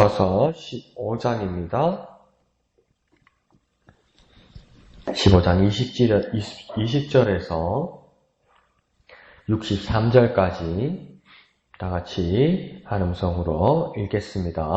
어서 15장입니다. 15장 20절, 20절에서 63절까지 다 같이 한 음성으로 읽겠습니다.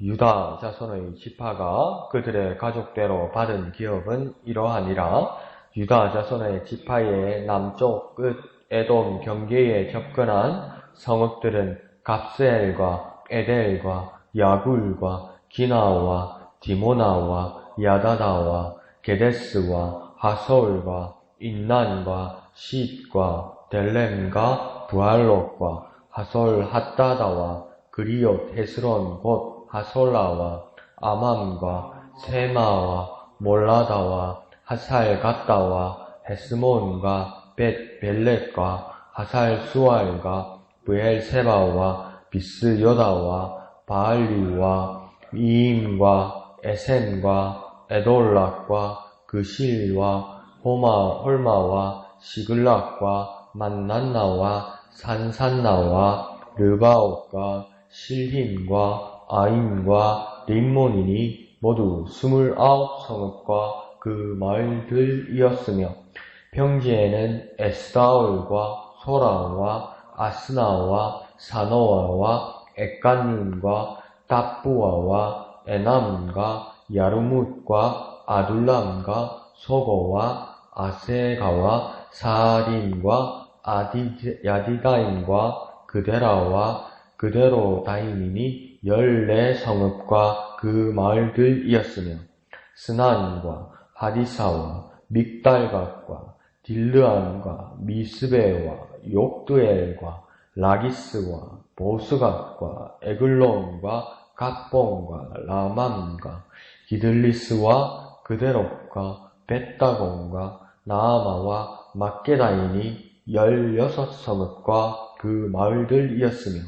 유다 자손의 지파가 그들의 가족대로 받은 기업은 이러하니라. 유다 자손의 지파의 남쪽 끝 에돔 경계에 접근한 성읍들은 갑스엘과 에델과 야굴과 기나와 디모나와 야다다와 게데스와 하솔과 인난과 싯과 델렘과 부할롯과 하솔 핫다다와 그리옷 헤스론 곧 하솔라와 아맘과 세마와 몰라다와 하살 갔다와 헤스몬과 벳 벨렛과 하살 수알과 브엘세바와 비스 요다와 바알리와 이임과 에센과 에돌락과 그실과 호마 홀마와 시글락과 만난나와 산산나와 르바옥과 실힘과 아임과 림몬이니 모두 스물아홉 성읍과 그 마을들이었으며 평지에는 에스다올과 소라와 아스나와 사노아와 에간님과 답부아와 에남과 야르뭇과 아둘람과 소고와 아세가와 사림과 아디, 야디다임과 그데라와 그대로 다임이니 열네 성읍과 그 마을들이었으며 스난과 하디사와 믹달각과 딜르안과 미스베와 욕드엘과 라기스와 보스각과 에글론과 갑봉과 라맘과 기들리스와 그대롭과 벳다곤과 나아마와 막게다인이 열여섯 성읍과 그 마을들이었으며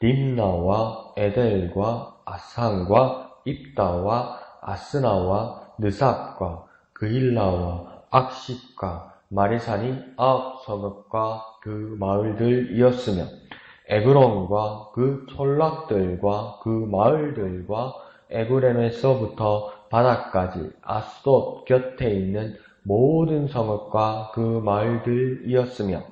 림나와 에델과 아상과 입다와 아스나와 느삽과 그일라와 악십과 마리산이 아홉 성읍과 그 마을들이었으며 에그론과 그 촌락들과 그 마을들과 에그렘에서부터 바다까지 아스돗 곁에 있는 모든 성읍과 그 마을들이었으며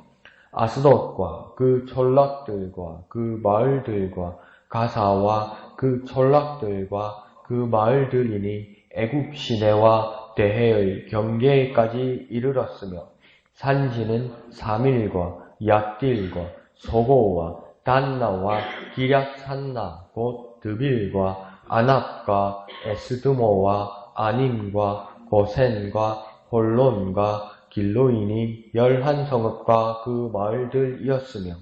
아스돗과 그 촌락들과 그 마을들과 가사와 그 촌락들과 그 마을들이니 애굽 시내와 대해의 경계까지 이르렀으며 산지는 사밀과 얏딜과 소고와 단나와 기랴산나 곧 드빌과 아납과 에스드모와 아님과 고센과 홀론과 길로인이 열한 성읍과 그 마을들이었으며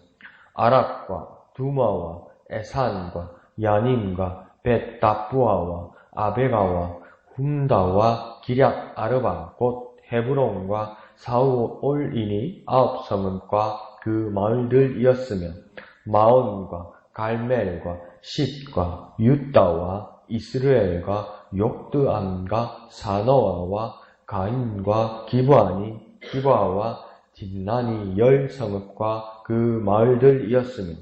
아랍과 두마와 에산과 야님과 벳다부아와 아베가와 훔다와 기략 아르바 곧 헤브론과 사우올이니 아홉 성읍과 그 마을들이었으며 마온과 갈멜과 싯과 유다와 이스라엘과 욕드암과 사노아와 가인과 기브아니 기브아와 딘난이 열 성읍과 그 마을들이었으며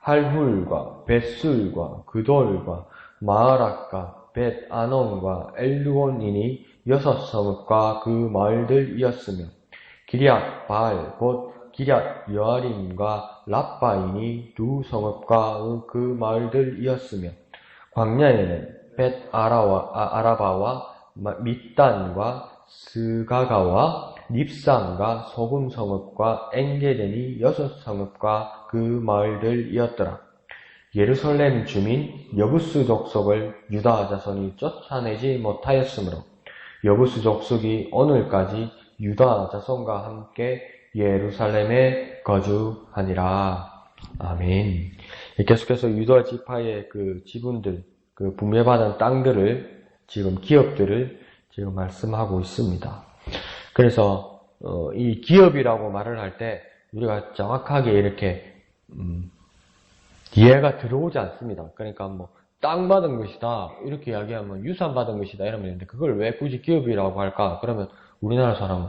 할훌과 벳술과 그돌과 마하락과 벳아논과 엘루온이니 여섯 성읍과 그 마을들이었으며 기리앗 바알 곧 기랴 여아림과 라빠이니 두 성읍과 그 마을들이었으며 광야에는 벳 아, 아라바와 밑단과 스가가와 닙상과 소금 성읍과 엥게덴이 여섯 성읍과 그 마을들이었더라. 예루살렘 주민 여부스 족속을 유다 자손이 쫓아내지 못하였으므로 여부스 족속이 오늘까지 유다 자손과 함께 예루살렘에 거주하니라. 아멘. 계속해서 유다 지파의 그 지분들, 그 분배받은 땅들을 지금 기업들을 지금 말씀하고 있습니다. 그래서 어, 이 기업이라고 말을 할 때 우리가 정확하게 이렇게 음, 이해가 들어오지 않습니다. 그러니까 뭐 땅 받은 것이다 이렇게 이야기하면 유산 받은 것이다 이러면 되는데 그걸 왜 굳이 기업이라고 할까? 그러면 우리나라 사람은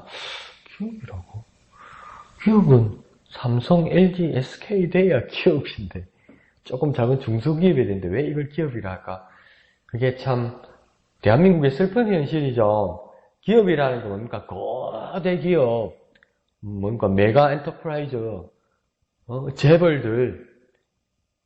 기업이라고? 기업은 삼성, LG, SK 돼야 기업인데 조금 작은 중소기업이 되는데 왜 이걸 기업이라 할까? 그게 참 대한민국의 슬픈 현실이죠. 기업이라는 게 뭡니까? 거대 기업, 뭔가 메가 엔터프라이즈, 어, 재벌들,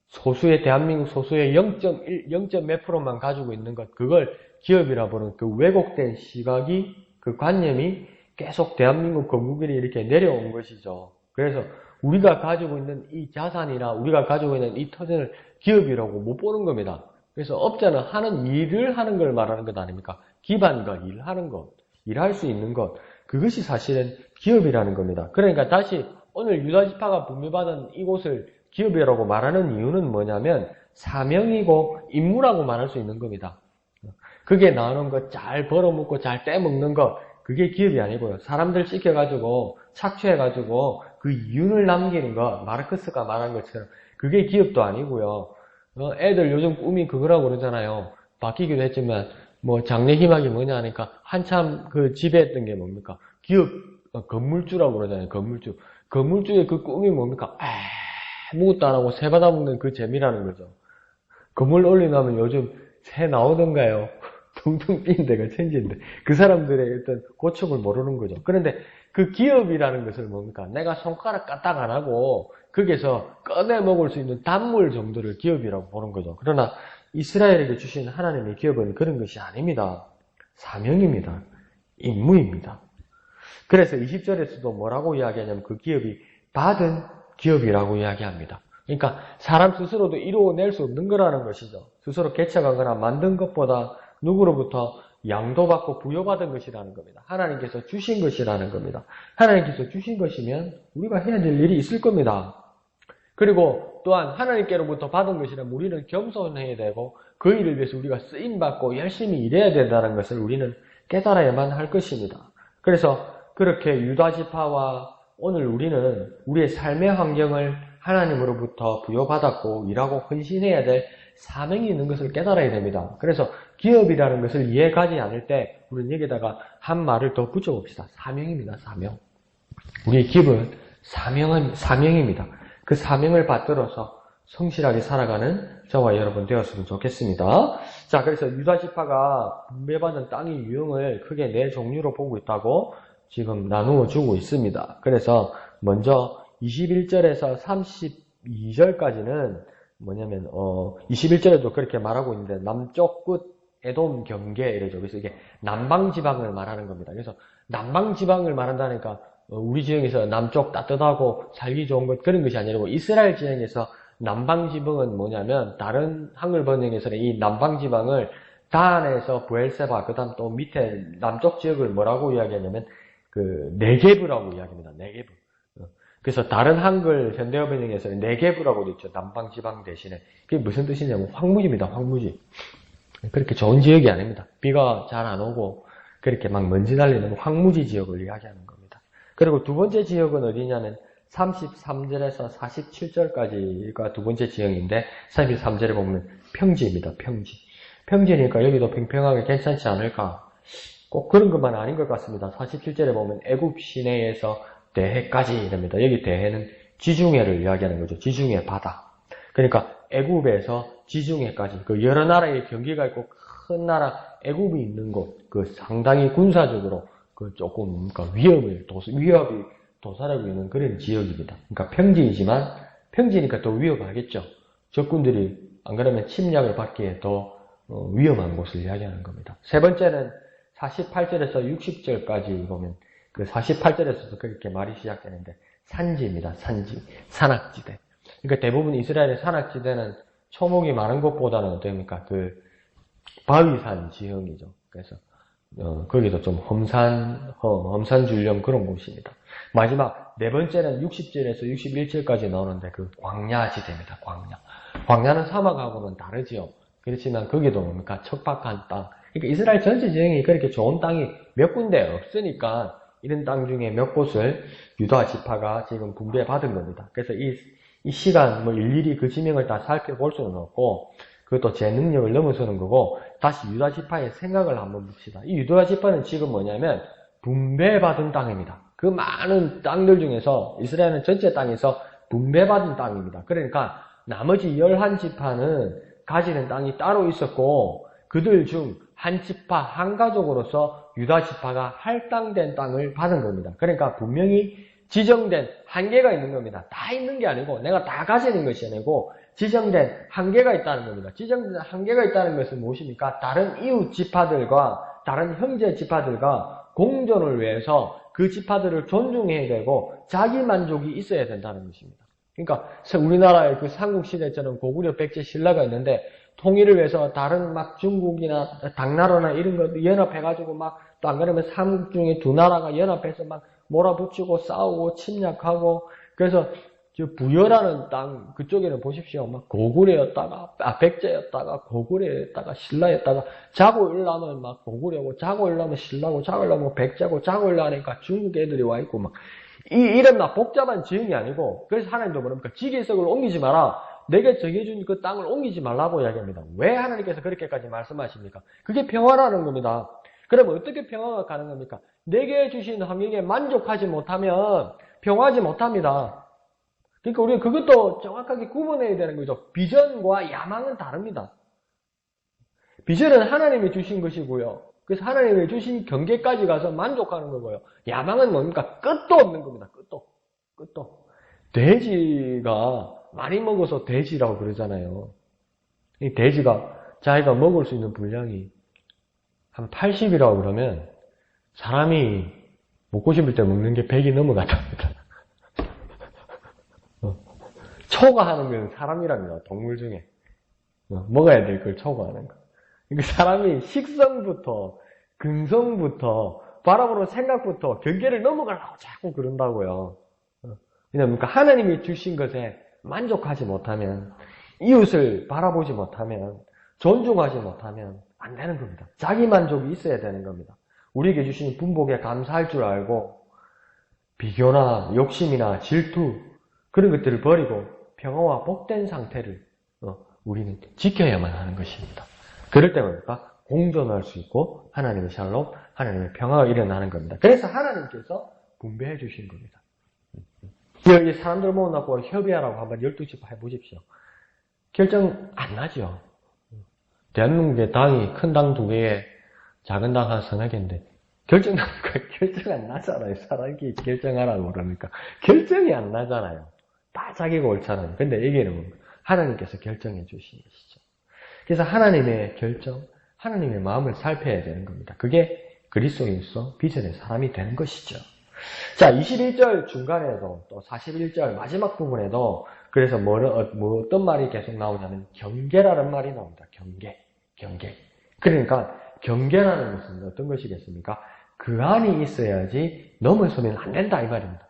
소수의 대한민국 소수의 0.1, 0. 몇 프로만 가지고 있는 것, 그걸 기업이라 보는 그 왜곡된 시각이, 그 관념이 계속 대한민국 건국일이 이렇게 내려온 것이죠. 그래서 우리가 가지고 있는 이 자산이나 우리가 가지고 있는 이 터전을 기업이라고 못 보는 겁니다. 그래서 업자는 하는 일을 하는 걸 말하는 것 아닙니까? 기반과 일하는 것, 일할 수 있는 것, 그것이 사실은 기업이라는 겁니다. 그러니까 다시 오늘 유다지파가 분배받은 이곳을 기업이라고 말하는 이유는 뭐냐면 사명이고 임무라고 말할 수 있는 겁니다. 그게 나오는 것 잘 벌어먹고 잘 떼먹는 것 그게 기업이 아니고요. 사람들 시켜가지고 착취해가지고 그 이윤을 남기는 것 마르크스가 말한 것처럼 그게 기업도 아니고요. 어, 애들 요즘 꿈이 그거라고 그러잖아요. 바뀌기도 했지만 뭐 장래 희망이 뭐냐 하니까 한참 그 지배했던 게 뭡니까? 기업 어, 건물주라고 그러잖아요. 건물주. 건물주의 그 꿈이 뭡니까? 아무것도 안 하고 새 받아먹는 그 재미라는 거죠. 건물 올리나면 요즘 새 나오던가요? 둥둥 뛴 데가 천지인데 그 사람들의 어떤 고충을 모르는 거죠. 그런데 그 기업이라는 것을 뭡니까? 내가 손가락 까딱 안 하고 거기서 꺼내 먹을 수 있는 단물 정도를 기업이라고 보는 거죠. 그러나 이스라엘에게 주신 하나님의 기업은 그런 것이 아닙니다. 사명입니다. 임무입니다. 그래서 20절에서도 뭐라고 이야기하냐면 그 기업이 받은 기업이라고 이야기합니다. 그러니까 사람 스스로도 이루어낼 수 없는 거라는 것이죠. 스스로 개척하거나 만든 것보다 누구로부터 양도받고 부여받은 것이라는 겁니다. 하나님께서 주신 것이라는 겁니다. 하나님께서 주신 것이면 우리가 해야 될 일이 있을 겁니다. 그리고 또한 하나님께로부터 받은 것이라면 우리는 겸손해야 되고 그 일을 위해서 우리가 쓰임받고 열심히 일해야 된다는 것을 우리는 깨달아야만 할 것입니다. 그래서 그렇게 유다지파와 오늘 우리는 우리의 삶의 환경을 하나님으로부터 부여받았고 일하고 헌신해야 될 사명이 있는 것을 깨달아야 됩니다. 그래서 기업이라는 것을 이해가지 않을 때 우리는 여기다가 한 말을 더 붙여봅시다. 사명입니다. 사명. 우리의 기업은 사명은 사명입니다. 그 사명을 받들어서 성실하게 살아가는 저와 여러분 되었으면 좋겠습니다. 자, 그래서 유다 지파가 분배받은 땅의 유형을 크게 네 종류로 보고 있다고 지금 나누어 주고 있습니다. 그래서 먼저 21절에서 32절까지는 뭐냐면 어 21절에도 그렇게 말하고 있는데 남쪽 끝 에돔 경계 이래죠. 그래서 이게 남방 지방을 말하는 겁니다. 그래서 남방 지방을 말한다니까 어, 우리 지역에서 남쪽 따뜻하고 살기 좋은 것 그런 것이 아니고 이스라엘 지역에서 남방 지방은 뭐냐면 다른 한글 번역에서는 이 남방 지방을 단에서 부엘세바 그다음 또 밑에 남쪽 지역을 뭐라고 이야기하냐면 그 네게브라고 이야기합니다. 네게브. 어, 그래서 다른 한글 현대어 번역에서는 네게브라고 되어 있죠. 남방 지방 대신에 그게 무슨 뜻이냐면 황무지입니다. 황무지. 그렇게 좋은 지역이 아닙니다. 비가 잘 안 오고 그렇게 막 먼지 달리는 황무지 지역을 이야기하는 겁니다. 그리고 두 번째 지역은 어디냐면 33절에서 47절까지가 두 번째 지역인데 33절에 보면 평지입니다. 평지. 평지니까 여기도 평평하게 괜찮지 않을까? 꼭 그런 것만 아닌 것 같습니다. 47절에 보면 애굽 시내에서 대해까지 이랍니다. 여기 대해는 지중해를 이야기하는 거죠. 지중해 바다. 그러니까 애굽에서 지중해까지 그 여러 나라의 경계가 있고 큰 나라 애굽이 있는 곳, 그 상당히 군사적으로 그 조금 그러니까 위험을 도, 위협이 도사하고 있는 그런 지역입니다. 그러니까 평지이지만 평지니까 더 위험하겠죠. 적군들이 안 그러면 침략을 받기에 더 어, 위험한 곳을 이야기하는 겁니다. 세 번째는 48절에서 60절까지 보면 그 48절에서도 그렇게 말이 시작되는데 산지입니다. 산지, 산악지대. 그러니까 대부분 이스라엘의 산악지대는 초목이 많은 것보다는 어떻습니까? 그 바위산 지형이죠. 그래서 어, 거기도 좀 험산, 어, 험산 줄령 그런 곳입니다. 마지막 네 번째는 60절에서 61절까지 나오는데 그 광야지대입니다. 광야. 광야는 사막하고는 다르지요. 그렇지만 거기도 뭡니까? 척박한 땅. 그러니까 이스라엘 전체 지형이 그렇게 좋은 땅이 몇 군데 없으니까 이런 땅 중에 몇 곳을 유다 지파가 지금 분배받은 겁니다. 그래서 이, 이 시간 뭐 일일이 그 지명을 다 살펴볼 수는 없고 그것도 제 능력을 넘어서는 거고 다시 유다 지파의 생각을 한번 봅시다. 이 유다 지파는 지금 뭐냐면 분배받은 땅입니다. 그 많은 땅들 중에서 이스라엘은 전체 땅에서 분배받은 땅입니다. 그러니까 나머지 11지파는 가지는 땅이 따로 있었고 그들 중 한 지파 한 가족으로서 유다 지파가 할당된 땅을 받은 겁니다. 그러니까 분명히 지정된 한계가 있는 겁니다. 다 있는 게 아니고 내가 다 가지는 것이 아니고 지정된 한계가 있다는 겁니다. 지정된 한계가 있다는 것은 무엇입니까? 다른 이웃 지파들과 다른 형제 지파들과 공존을 위해서 그 지파들을 존중해야 되고 자기 만족이 있어야 된다는 것입니다. 그러니까 우리나라의 그 삼국시대처럼 고구려 백제 신라가 있는데 통일을 위해서 다른 막 중국이나 당나라나 이런 거 연합해가지고 막 또 안 그러면 삼국 중에 두 나라가 연합해서 막 몰아붙이고 싸우고 침략하고 그래서 저 부여라는 땅 그쪽에는 보십시오. 막 고구려였다가 아 백제였다가 고구려였다가 신라였다가 자고 일라면 막 고구려고 자고 일라면 신라고 자고 일라면 백제고 자고 일라니까 중국 애들이 와 있고 막 이 이런 막 복잡한 지형이 아니고 그래서 하나님도 그럽니까 지계석을 옮기지 마라. 내게 정해준 그 땅을 옮기지 말라고 이야기합니다. 왜 하나님께서 그렇게까지 말씀하십니까? 그게 평화라는 겁니다. 그러면 어떻게 평화가 가능합니까? 내게 주신 환경에 만족하지 못하면 평화하지 못합니다. 그러니까 우리가 그것도 정확하게 구분해야 되는 거죠. 비전과 야망은 다릅니다. 비전은 하나님이 주신 것이고요. 그래서 하나님이 주신 경계까지 가서 만족하는 거고요. 야망은 뭡니까? 끝도 없는 겁니다. 끝도. 끝도. 돼지가 많이 먹어서 돼지라고 그러잖아요. 이 돼지가 자기가 먹을 수 있는 분량이 한 80이라고 그러면 사람이 먹고 싶을 때 먹는 게 100이 넘어간답니다. 어. 초과하는 건 사람이랍니다. 동물 중에. 어, 먹어야 될 걸 초과하는 거. 그러니까 사람이 식성부터, 근성부터, 바라보는 생각부터 경계를 넘어가려고 자꾸 그런다고요. 왜냐면 하나님이 주신 것에 만족하지 못하면, 이웃을 바라보지 못하면, 존중하지 못하면 안 되는 겁니다. 자기 만족이 있어야 되는 겁니다. 우리에게 주신 분복에 감사할 줄 알고, 비교나 욕심이나 질투, 그런 것들을 버리고 평화와 복된 상태를 어, 우리는 지켜야만 하는 것입니다. 그럴 때 뭡니까? 공존할 수 있고 하나님의 샬롬, 하나님의 평화가 일어나는 겁니다. 그래서 하나님께서 분배해 주신 겁니다. 여기 사람들 모아놓고 협의하라고 한번 12집 해보십시오. 결정 안 나죠. 대한민국의 당이 큰 당 두 개에 작은 당 한 서너 개인데 결정 나니까 결정 안 나잖아요. 사람이 결정하라고 그러니까 결정이 안 나잖아요. 다 자기가 옳잖아요. 근데 얘기는 하나님께서 결정해 주신 것이죠. 그래서 하나님의 결정, 하나님의 마음을 살펴야 되는 겁니다. 그게 그리스도인으로서 비전의 사람이 되는 것이죠. 자, 21절 중간에도 또 41절 마지막 부분에도 그래서 뭐, 뭐 어떤 말이 계속 나오냐면 경계라는 말이 나옵니다. 경계, 경계. 그러니까 경계라는 것은 어떤 것이겠습니까? 그 안이 있어야지 넘어서면 안 된다 이 말입니다.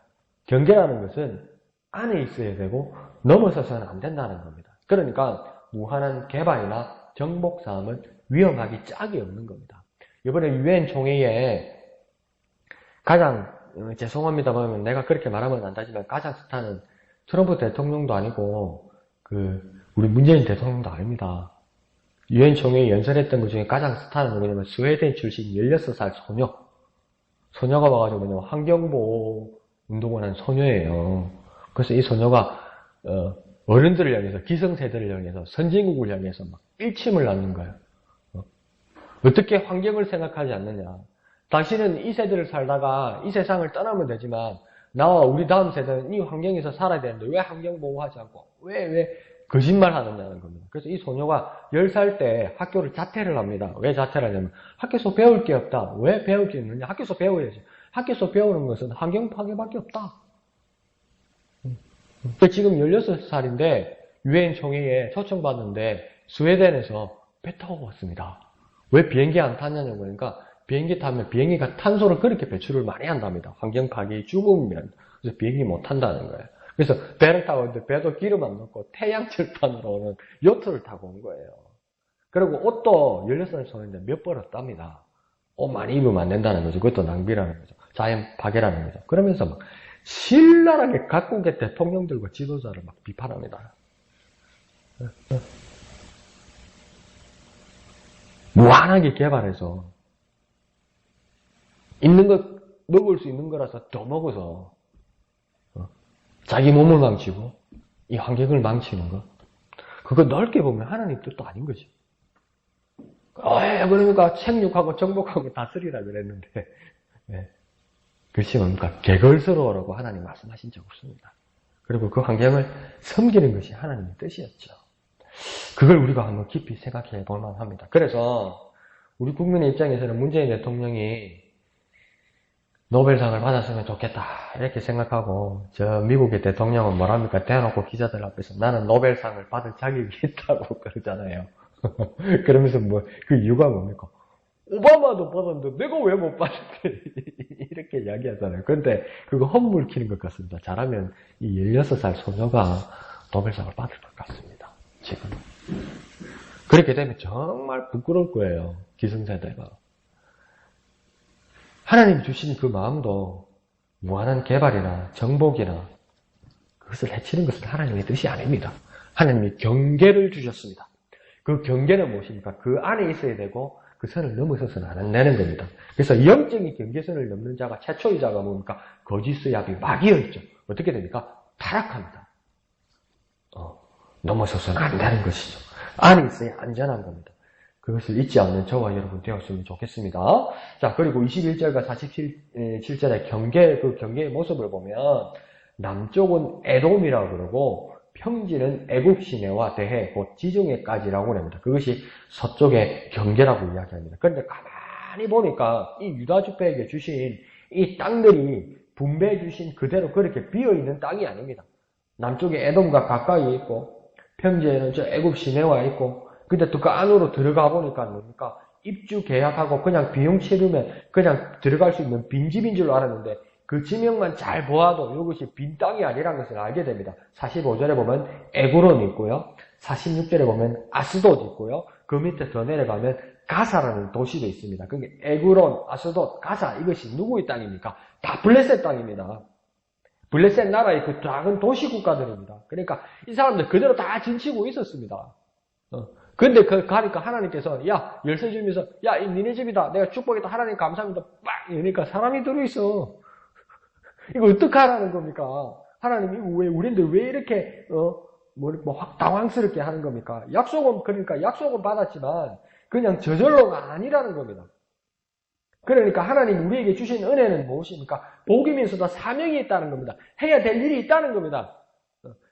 경계라는 것은 안에 있어야 되고 넘어서서는 안 된다는 겁니다. 그러니까 무한한 개발이나 정복 싸움은 위험하기 짝이 없는 겁니다. 이번에 유엔 총회에 가장 어, 죄송합니다 보면 내가 그렇게 말하면 안 되지만 카자흐스탄은 트럼프 대통령도 아니고 그 우리 문재인 대통령도 아닙니다. 유엔 총회에 연설했던 것 중에 카자흐스탄은 뭐냐면 스웨덴 출신 16살 소녀 소녀가 와가지고 뭐냐면 환경보호 운동을 한 소녀예요. 그래서 이 소녀가 어, 어른들을 향해서 기성세대를 향해서 선진국을 향해서 막 일침을 낳는 거예요. 어? 어떻게 환경을 생각하지 않느냐. 당신은 이 세대를 살다가 이 세상을 떠나면 되지만 나와 우리 다음 세대는 이 환경에서 살아야 되는데 왜 환경 보호하지 않고 왜 왜 거짓말 하느냐는 겁니다. 그래서 이 소녀가 10살 때 학교를 자퇴를 합니다. 왜 자퇴를 하냐면 학교에서 배울 게 없다. 왜 배울 게 있느냐? 학교에서 배워야지. 학교에서 배우는 것은 환경 파괴밖에 없다. 지금 16살인데 유엔 총회에 초청받는데 스웨덴에서 배 타고 왔습니다. 왜 비행기 안 탔냐고 그러니까 비행기 타면 비행기가 탄소를 그렇게 배출을 많이 한답니다. 환경 파괴 죽음이면 그래서 비행기 못 탄다는 거예요. 그래서 배를 타고 왔는데 배도 기름 안 넣고 태양철판으로 오는 요트를 타고 온 거예요. 그리고 옷도 16살 소인데 몇 벌을 땁니다. 옷 많이 입으면 안 된다는 거죠. 그것도 낭비라는 거죠. 자연 파괴라는 거죠. 그러면서 막 신랄하게 각국의 대통령들과 지도자를 막 비판합니다. 무한하게 개발해서 있는 것 먹을 수 있는 거라서 더 먹어서 어, 자기 몸을 망치고 이 환경을 망치는 것 그거 넓게 보면 하나님 뜻도 아닌 거지. 어, 그러니까 생육하고 정복하고 다스리라 그랬는데, 네. 글씨 뭡니까? 개걸스러워라고 하나님 말씀하신 적 없습니다. 그리고 그 환경을 섬기는 것이 하나님의 뜻이었죠. 그걸 우리가 한번 깊이 생각해 볼 만합니다. 그래서 우리 국민의 입장에서는 문재인 대통령이 노벨상을 받았으면 좋겠다 이렇게 생각하고 저 미국의 대통령은 뭐랍니까 대놓고 기자들 앞에서 나는 노벨상을 받을 자격이 있다고 그러잖아요. 그러면서 뭐 그 이유가 뭡니까? 오바마도 받았는데 내가 왜 못 받았대 이렇게 이야기하잖아요. 그런데 그거 헛물 키는 것 같습니다. 잘하면 이 16살 소녀가 노벨상을 받을 것 같습니다. 지금 그렇게 되면 정말 부끄러울 거예요. 기성세대가. 하나님 주신 그 마음도 무한한 개발이나 정복이나 그것을 해치는 것은 하나님의 뜻이 아닙니다. 하나님이 경계를 주셨습니다. 그 경계는 무엇입니까? 그 안에 있어야 되고 그 선을 넘어서서는 안 되는 겁니다. 그래서 영적인 경계선을 넘는 자가 최초의 자가 뭡니까? 거짓의 약이 마귀였죠. 어떻게 됩니까? 타락합니다. 어, 넘어서서는 안 되는 것이죠. 안에 있어야 안전한 겁니다. 그것을 잊지 않는 저와 여러분 되었으면 좋겠습니다. 자, 그리고 21절과 47절의 경계, 그 경계의 모습을 보면, 남쪽은 에돔이라고 그러고, 평지는 애국 시내와 대해, 곧 지중해까지라고 합니다. 그것이 서쪽의 경계라고 이야기합니다. 그런데 가만히 보니까 이 유다주배에게 주신 이 땅들이 분배해 주신 그대로 그렇게 비어 있는 땅이 아닙니다. 남쪽에 에돔과 가까이 있고, 평지에는 저 애국 시내와 있고, 근데 또그 안으로 들어가 보니까 뭡니까? 입주 계약하고 그냥 비용 치르면 그냥 들어갈 수 있는 빈집인 줄 알았는데 그 지명만 잘 보아도 이것이 빈 땅이 아니라는 것을 알게 됩니다. 45절에 보면 에구론이 있고요. 46절에 보면 아스돗 있고요. 그 밑에 더 내려가면 가사라는 도시도 있습니다. 그게 에구론, 아스돗, 가사 이것이 누구의 땅입니까? 다 블레셋 땅입니다. 블레셋 나라의 그 작은 도시 국가들입니다. 그러니까 이 사람들 그대로 다 진치고 있었습니다. 어. 근데 그 가니까 하나님께서 야 열쇠 주면서 야 니네 집이다. 내가 축복했다. 하나님 감사합니다. 빡! 이러니까 사람이 들어있어. 이거 어떻게 하라는 겁니까? 하나님 이거 왜 우리인데 왜 이렇게 어뭐확 당황스럽게 하는 겁니까? 약속은 그러니까 약속은 받았지만 그냥 저절로가 아니라는 겁니다. 그러니까 하나님 우리에게 주신 은혜는 무엇입니까? 복이면서도 사명이 있다는 겁니다. 해야 될 일이 있다는 겁니다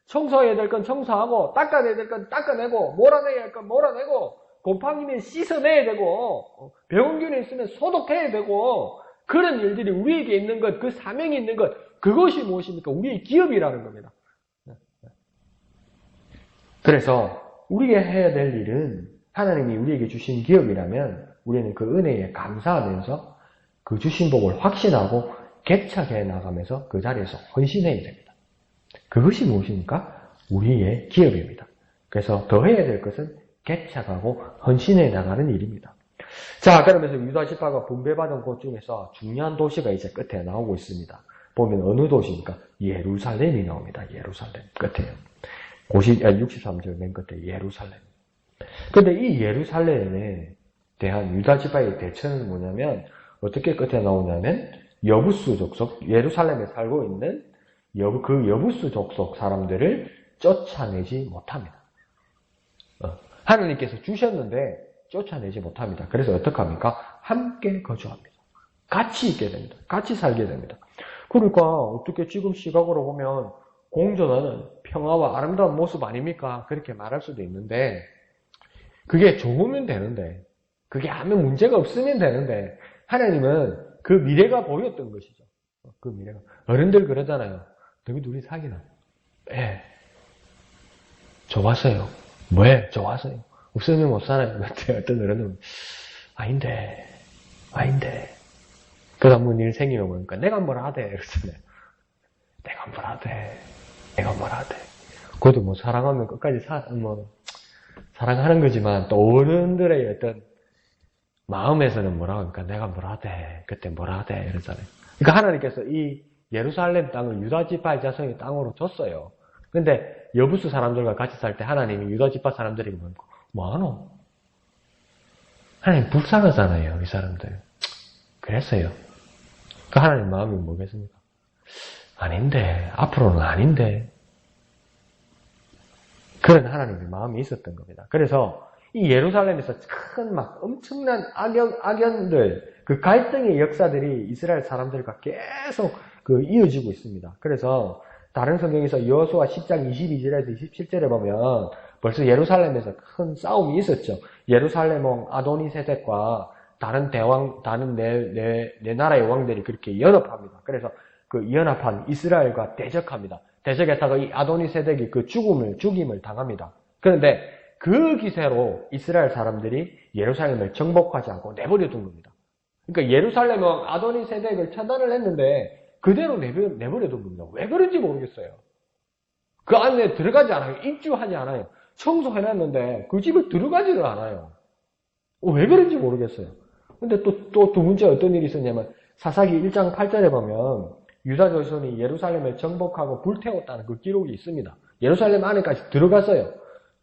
청소해야 될 건 청소하고 닦아내야 될 건 닦아내고 몰아내야 할 건 몰아내고 곰팡이면 씻어내야 되고 병균이 있으면 소독해야 되고 그런 일들이 우리에게 있는 것, 그 사명이 있는 것 그것이 무엇입니까? 우리의 기업이라는 겁니다. 그래서 우리가 해야 될 일은 하나님이 우리에게 주신 기업이라면 우리는 그 은혜에 감사하면서 그 주신 복을 확신하고 개척해 나가면서 그 자리에서 헌신해야 됩니다. 그것이 무엇입니까? 우리의 기업입니다. 그래서 더 해야 될 것은 개척하고 헌신해 나가는 일입니다. 자, 그러면서 유다 지파가 분배받은 곳 중에서 중요한 도시가 이제 끝에 나오고 있습니다. 보면 어느 도시입니까? 예루살렘이 나옵니다. 예루살렘 끝에요. 50, 63절 맨 끝에 예루살렘. 근데 이 예루살렘에 대한 유다 지파의 대처는 뭐냐면 어떻게 끝에 나오냐면 여부수 족속 예루살렘에 살고 있는 여부, 그 여부수 족속 사람들을 쫓아내지 못합니다. 어, 하나님께서 주셨는데 쫓아내지 못합니다. 그래서 어떡합니까? 함께 거주합니다. 같이 있게 됩니다. 같이 살게 됩니다. 그러니까 어떻게 지금 시각으로 보면 공존하는 평화와 아름다운 모습 아닙니까? 그렇게 말할 수도 있는데 그게 좋으면 되는데 그게 아무 문제가 없으면 되는데 하나님은 그 미래가 보였던 것이죠. 그 미래가 어른들 그러잖아요. 너희 둘이 사귀나? 예. 좋았어요. 왜? 좋았어요. 없으면 못 살아요. 어떤 어른은 아닌데, 아닌데. 그 다음 문일 생기면 보니까 내가 뭘 하대. 이러잖아요. 내가 뭘 하대. 내가 뭘 하대. 그것도 뭐 사랑하면 끝까지 사, 뭐, 사랑하는 거지만 또 어른들의 어떤 마음에서는 뭐라고 하니까 내가 뭘 하대. 그때 뭘 하대. 이러잖아요. 그러니까 하나님께서 이 예루살렘 땅을 유다 지파의 자손의 땅으로 줬어요. 근데 여부수 사람들과 같이 살 때 하나님이 유다 지파 사람들에게 뭐고 뭐하노? 하나님 불쌍하잖아요, 이 사람들. 그랬어요. 그 하나님 마음이 뭐겠습니까? 아닌데, 앞으로는 아닌데. 그런 하나님의 마음이 있었던 겁니다. 그래서 이 예루살렘에서 큰 막 엄청난 악연, 악연들, 그 갈등의 역사들이 이스라엘 사람들과 계속 그 이어지고 있습니다. 그래서 다른 성경에서 여호수아 10장 22절에서 27절에 보면 벌써 예루살렘에서 큰 싸움이 있었죠. 예루살렘 왕 아도니 세덱과 다른 대왕, 다른 내, 내, 내 나라의 왕들이 그렇게 연합합니다. 그래서 그 연합한 이스라엘과 대적합니다. 대적했다가 이 아도니 세덱이 그 죽음을, 죽임을 당합니다. 그런데 그 기세로 이스라엘 사람들이 예루살렘을 정복하지 않고 내버려 둔 겁니다. 그러니까 예루살렘 왕 아도니 세덱을 처단을 했는데 그대로 내버려, 내버려 둔 겁니다. 왜 그런지 모르겠어요. 그 안에 들어가지 않아요. 입주하지 않아요. 청소해놨는데 그 집에 들어가지를 않아요. 어, 왜 그런지 모르겠어요. 근데 또, 또 두 번째 어떤 일이 있었냐면 사사기 1장 8절에 보면 유다 조선이 예루살렘을 정복하고 불태웠다는 그 기록이 있습니다. 예루살렘 안에까지 들어갔어요.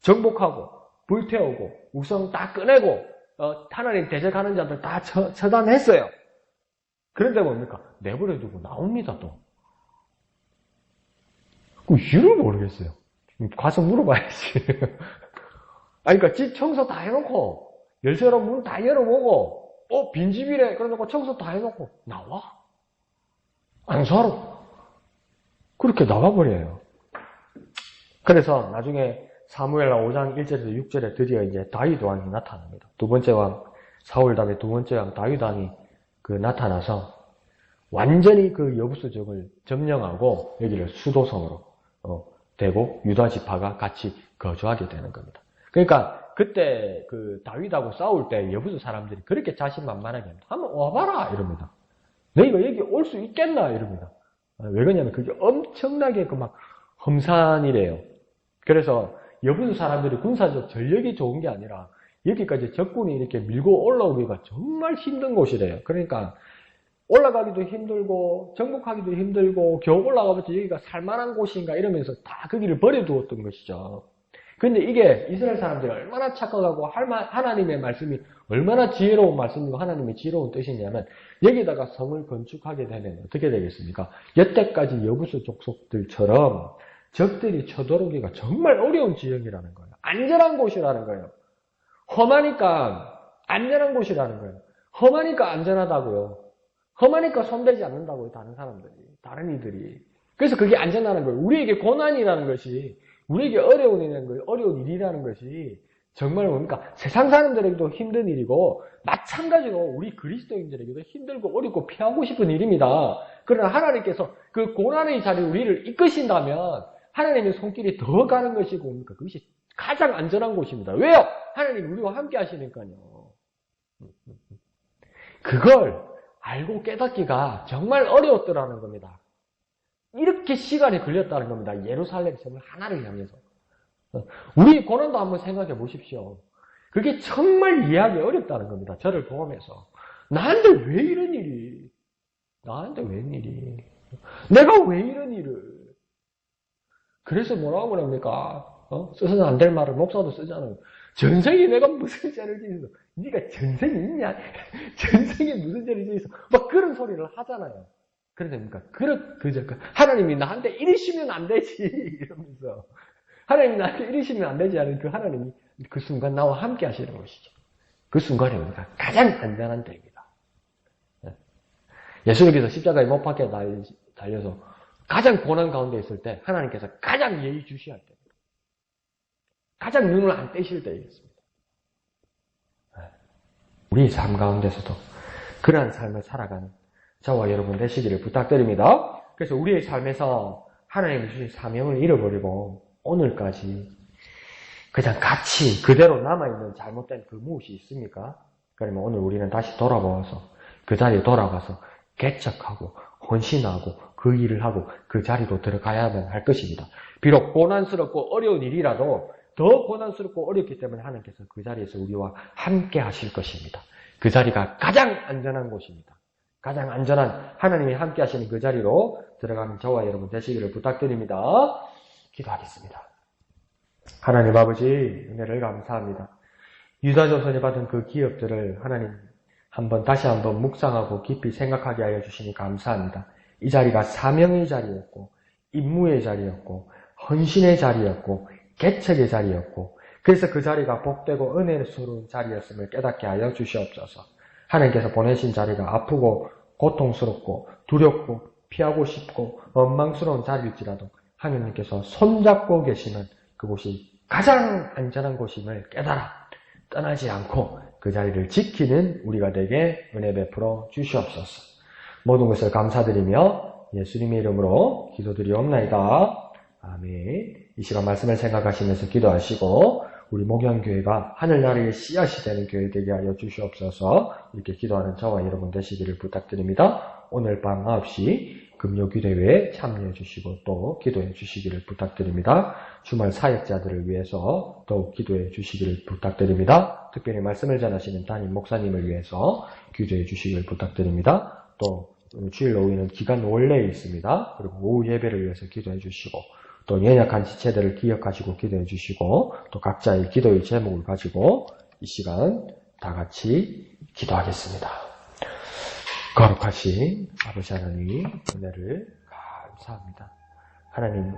정복하고 불태우고 우성 다 꺼내고 어, 하나님 대적하는 자들 다 처, 처단했어요. 그런데 뭡니까? 내버려 두고 나옵니다, 또. 그 이유를 모르겠어요. 가서 물어봐야지. 아니, 그러니까 집 청소 다 해놓고, 열쇠로 문 다 열어보고, 어, 빈집이래. 그래놓고 청소 다 해놓고, 나와? 안사로 그렇게 나와버려요. 그래서 나중에 사무엘라 5장 1절에서 6절에 드디어 이제 다윗 왕이 나타납니다. 두 번째 왕, 사울 다음에 두 번째 왕 다윗 왕이 그 나타나서 완전히 그 여부수족을 점령하고 여기를 수도성으로 어, 되고 유다 지파가 같이 거주하게 되는 겁니다. 그러니까 그때 그 다윗하고 싸울 때 여부수 사람들이 그렇게 자신만만하게 합니다. 한번 와봐라 이럽니다. 너희가 여기 올 수 있겠나 이럽니다. 아, 왜 그러냐면 그게 엄청나게 그 막 험산이래요. 그래서 여부수 사람들이 군사적 전력이 좋은 게 아니라 여기까지 적군이 이렇게 밀고 올라오기가 정말 힘든 곳이래요. 그러니까 올라가기도 힘들고 정복하기도 힘들고 겨우 올라가봤자 여기가 살만한 곳인가 이러면서 다 거기를 버려두었던 것이죠. 근데 이게 이스라엘 사람들이 얼마나 착각하고 하나님의 말씀이 얼마나 지혜로운 말씀이고 하나님의 지혜로운 뜻이냐면 여기다가 성을 건축하게 되면 어떻게 되겠습니까? 여태까지 여부수 족속들처럼 적들이 쳐들어오기가 정말 어려운 지역이라는 거예요. 안전한 곳이라는 거예요. 험하니까 안전한 곳이라는 거예요. 험하니까 안전하다고요. 험하니까 손대지 않는다고요. 다른 사람들이. 다른 이들이. 그래서 그게 안전하는 거예요. 우리에게 고난이라는 것이 우리에게 어려운 일이라는 거예요. 어려운 일이라는 것이 정말 뭡니까? 세상 사람들에게도 힘든 일이고 마찬가지로 우리 그리스도인들에게도 힘들고 어렵고 피하고 싶은 일입니다. 그러나 하나님께서 그 고난의 자리에 우리를 이끄신다면 하나님의 손길이 더 가는 것이고 뭡니까? 그것이 가장 안전한 곳입니다. 왜요? 하나님 우리와 함께 하시니까요. 그걸 알고 깨닫기가 정말 어려웠더라는 겁니다. 이렇게 시간이 걸렸다는 겁니다. 예루살렘 성을 하나를 향해서. 우리 고난도 한번 생각해 보십시오. 그게 정말 이해하기 어렵다는 겁니다. 저를 포함해서. 나한테 왜 이런 일이? 나한테 웬일이? 내가 왜 이런 일을? 그래서 뭐라고 그럽니까? 어? 써서는 안 될 말을 목사도 쓰잖아요. 전생에 내가 무슨 죄를 지어서 네가 전생이 있냐? 전생에 무슨 죄를 지어서 막 그런 소리를 하잖아요. 그러니까 그렇 그저 그 하나님이 나한테 이러시면 안 되지 이러면서 하나님이 나한테 이러시면 안 되지 하는 그 하나님이 그 순간 나와 함께 하시는 것이죠. 그 순간이 우리가 가장 안전한 때입니다. 예. 예수님께서 십자가에 못 박혀 달려서 가장 고난 가운데 있을 때 하나님께서 가장 예의 주시할 때 가장 눈을 안 떼실 때이겠습니다. 예. 우리 삶 가운데서도 그러한 삶을 살아가는 저와 여러분 되시기를 부탁드립니다. 그래서 우리의 삶에서 하나님이 주신 사명을 잃어버리고 오늘까지 그냥 같이 그대로 남아있는 잘못된 그 무엇이 있습니까? 그러면 오늘 우리는 다시 돌아보아서 그 자리에 돌아가서 개척하고 헌신하고 그 일을 하고 그 자리로 들어가야만 할 것입니다. 비록 고난스럽고 어려운 일이라도 더 고난스럽고 어렵기 때문에 하나님께서 그 자리에서 우리와 함께 하실 것입니다. 그 자리가 가장 안전한 곳입니다. 가장 안전한 하나님이 함께 하시는 그 자리로 들어가는 저와 여러분 되시기를 부탁드립니다. 기도하겠습니다. 하나님 아버지 은혜를 감사합니다. 유다조선이 받은 그 기업들을 하나님 한번 다시 한번 묵상하고 깊이 생각하게 하여 주시니 감사합니다. 이 자리가 사명의 자리였고 임무의 자리였고 헌신의 자리였고 개척의 자리였고 그래서 그 자리가 복되고 은혜스러운 자리였음을 깨닫게 하여 주시옵소서. 하나님께서 보내신 자리가 아프고 고통스럽고 두렵고 피하고 싶고 원망스러운 자리일지라도 하나님께서 손잡고 계시는 그곳이 가장 안전한 곳임을 깨달아 떠나지 않고 그 자리를 지키는 우리가 되게 은혜 베풀어 주시옵소서. 모든 것을 감사드리며 예수님의 이름으로 기도드리옵나이다. 아멘. 이 시간 말씀을 생각하시면서 기도하시고 우리 목양교회가 하늘나라의 씨앗이 되는 교회 되게 하여 주시옵소서 이렇게 기도하는 저와 여러분 되시기를 부탁드립니다. 오늘 밤 9시 금요 기도회에 참여해 주시고 또 기도해 주시기를 부탁드립니다. 주말 사역자들을 위해서 더욱 기도해 주시기를 부탁드립니다. 특별히 말씀을 전하시는 담임 목사님을 위해서 기도해 주시기를 부탁드립니다. 또 주일 오후에는 기간 원래 있습니다. 그리고 오후 예배를 위해서 기도해 주시고 또 연약한 지체들을 기억하시고 기도해 주시고 또 각자의 기도의 제목을 가지고 이 시간 다 같이 기도하겠습니다. 거룩하신 아버지 하나님 은혜를 감사합니다. 하나님